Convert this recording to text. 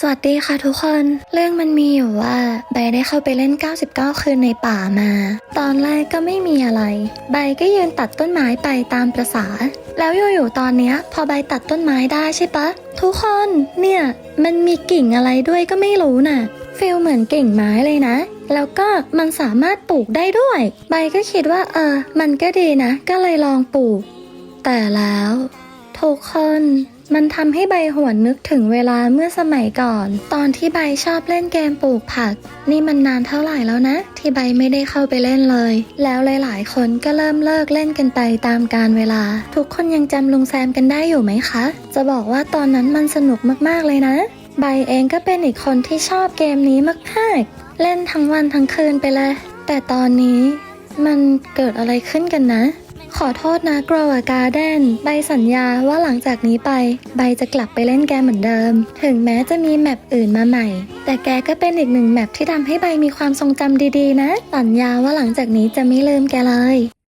สวัสดีค่ะทุกคน เรื่องมันมีอยู่ว่าใบได้เข้าไปเล่น 99 คืนในป่ามา ตอนแรกก็ไม่มีอะไร ใบก็ยืนตัดต้นไม้ไปตามประษา แล้วอยู่ๆตอนเนี้ย พอใบตัดต้นไม้ได้ใช่ปะ ทุกคนเนี่ย มันมีกิ่งอะไรด้วยก็ไม่รู้น่ะฟีลเหมือนกิ่งไม้เลยนะ แล้วก็มันสามารถปลูกได้ด้วย ใบก็คิดว่าเออ มันก็ดีนะ ก็เลยลองปลูก แต่แล้ว ทุกคน มันทำให้ใบหวนนึกถึงเวลาเมื่อสมัยก่อน ตอนที่ใบชอบเล่นเกมปลูกผัก นี่มันนานเท่าไหร่แล้วนะ ที่ใบไม่ได้เข้าไปเล่นเลย แล้วหลาย ๆ คนก็เริ่มเลิกเล่นกันไปตามกาลเวลา ทุกคนยังจำลุงแซมกันได้อยู่ไหมคะ จะบอกว่าตอนนั้นมันสนุกมาก ๆ เลยนะ ใบเองก็เป็นอีกคนที่ชอบเกมนี้มาก ๆ เล่นทั้งวันทั้งคืนไปเลย แต่ตอนนี้มันเกิดอะไรขึ้นกันนะ ขอโทษนะกรวการ์เดนใบสัญญาว่าหลังจากนี้ไป ใบจะกลับไปเล่นแกเหมือนเดิม ถึงแม้จะมีแมปอื่นมาใหม่ แต่แกก็เป็นอีกหนึ่งแมปที่ทำให้ใบมีความทรงจำดีๆ นะ สัญญาว่าหลังจากนี้จะไม่ลืมแกเลย